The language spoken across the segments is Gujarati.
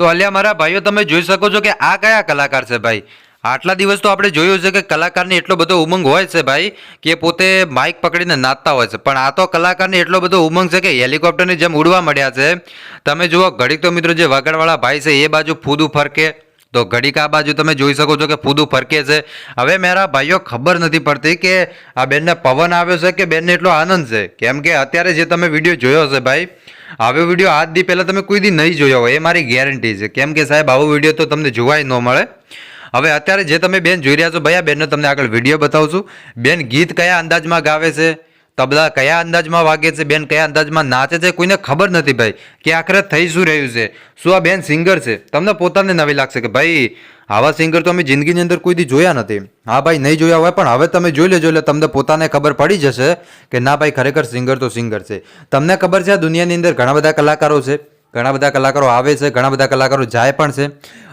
તો અલ્યા મારા ભાઈઓ, તમે જોઈ શકો છો કે આ કયા કલાકાર છે ભાઈ? આટલા દિવસ તો આપણે જોયું છે કે કલાકારને એટલો બધો ઉમંગ હોય છે ભાઈ કે પોતે માઇક પકડીને નાચતા હોય છે. પણ આ તો કલાકારને એટલો બધો ઉમંગ છે કે હેલિકોપ્ટરની જેમ ઉડવા મળ્યા છે. તમે જુઓ, ઘડીક તો મિત્રો જે વગાડવાળા ભાઈ છે, એ બાજુ ફૂદું ફરકે. તો ઘડીક આ બાજુ તમે જોઈ શકો છો કે ફૂદું ફરકે છે. હવે મારા ભાઈઓ ખબર નથી પડતી કે આ બેનને પવન આવ્યો છે કે બેનને એટલો આનંદ છે? કેમ કે અત્યારે જે તમે વીડિયો જોયો હશે ભાઈ આવો વીડિયો આજ દી પહેલાં તમે કોઈ દી નહીં જોયો હોય, એ મારી ગેરંટી છે. કેમ કે સાહેબ, આવો વીડિયો તો તમને જોવાય ન મળે. હવે અત્યારે જે તમે બેન જોઈ રહ્યા છો, ભાઈ, આ બેનનો તમને આગળ વીડિયો બતાવું છું. બેન ગીત કયા અંદાજમાં ગાવે છે? તબલા કયા અંદાજમાં વાગે છે? બેન, કયા અંદાજમાં નાચે છે? કોઈને ખબર નથી ભાઈ કે આખરે થઈ શું રહ્યું છે? શું આ બેન સિંગર છે? તમને પોતાને નવી લાગશે કે ભાઈ, આવા સિંગર તો અમે જિંદગીની અંદર કોઈ દી જોયા નથી. હા ભાઈ, નહીં જોયા હોય પણ હવે તમે જોઈ લેજો, એટલે તમને પોતાને ખબર પડી જશે કે ના ભાઈ, ખરેખર સિંગર તો સિંગર છે. તમને ખબર છે આ દુનિયાની અંદર ઘણા બધા કલાકારો છે? ઘણા બધા કલાકારો આવે છે, ઘણા બધા કલાકારો જાય પણ છે.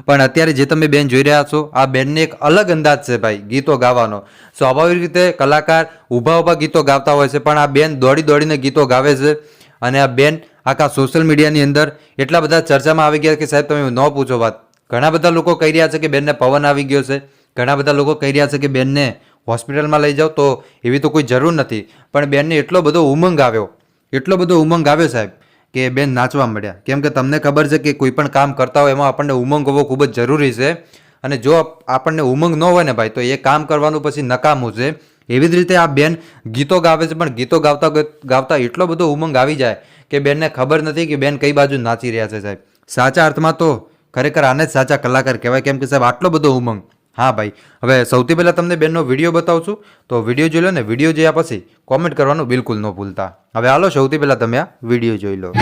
પણ અત્યારે જે તમે બેન જોઈ રહ્યા છો, આ બેનને એક અલગ અંદાજ છે ભાઈ, ગીતો ગાવાનો. સ્વાભાવિક રીતે કલાકાર ઊભા ઊભા ગીતો ગાતા હોય છે, પણ આ બેન દોડી દોડીને ગીતો ગાવે છે. અને આ બેન આખા સોશિયલ મીડિયાની અંદર એટલા બધા ચર્ચામાં આવી ગયા કે સાહેબ, તમે ન પૂછો વાત. ઘણા બધા લોકો કહી રહ્યા છે કે બેનને પવન આવી ગયો છે. ઘણા બધા લોકો કહી રહ્યા છે કે બેનને હોસ્પિટલમાં લઈ જાઓ તો એવી તો કોઈ જરૂર નથી. પણ બેનને એટલો બધો ઉમંગ આવ્યો, એટલો બધો ઉમંગ આવ્યો સાહેબ કે બેન નાચવા મળ્યા. કેમ કે તમને ખબર છે કે કોઈ પણ કામ કરતા હોય એમાં આપણને ઉમંગ હોવો ખૂબ જ જરૂરી છે. અને જો આપણને ઉમંગ ન હોય ને ભાઈ, તો એ કામ કરવાનું પછી નકામું છે. એવી જ રીતે આ બેન ગીતો ગાવે છે, પણ ગીતો ગાવતા ગાવતા એટલો બધો ઉમંગ આવી જાય કે બેનને ખબર નથી કે બેન કઈ બાજુ નાચી રહ્યા છે સાહેબ. સાચા અર્થમાં તો ખરેખર આને જ સાચા કલાકાર કહેવાય. કેમ કે સાહેબ, આટલો બધો ઉમંગ હા ભાઈ. હવે સૌથી પહેલાં તમને બેનનો વીડિયો બતાવું છું. તો વીડિયો જોઈ લો ને, વીડિયો જોયા પછી કોમેન્ટ કરવાનું બિલકુલ ન ભૂલતા. હવે હાલો સૌથી પહેલાં તમે આ વીડિયો જોઈ લો.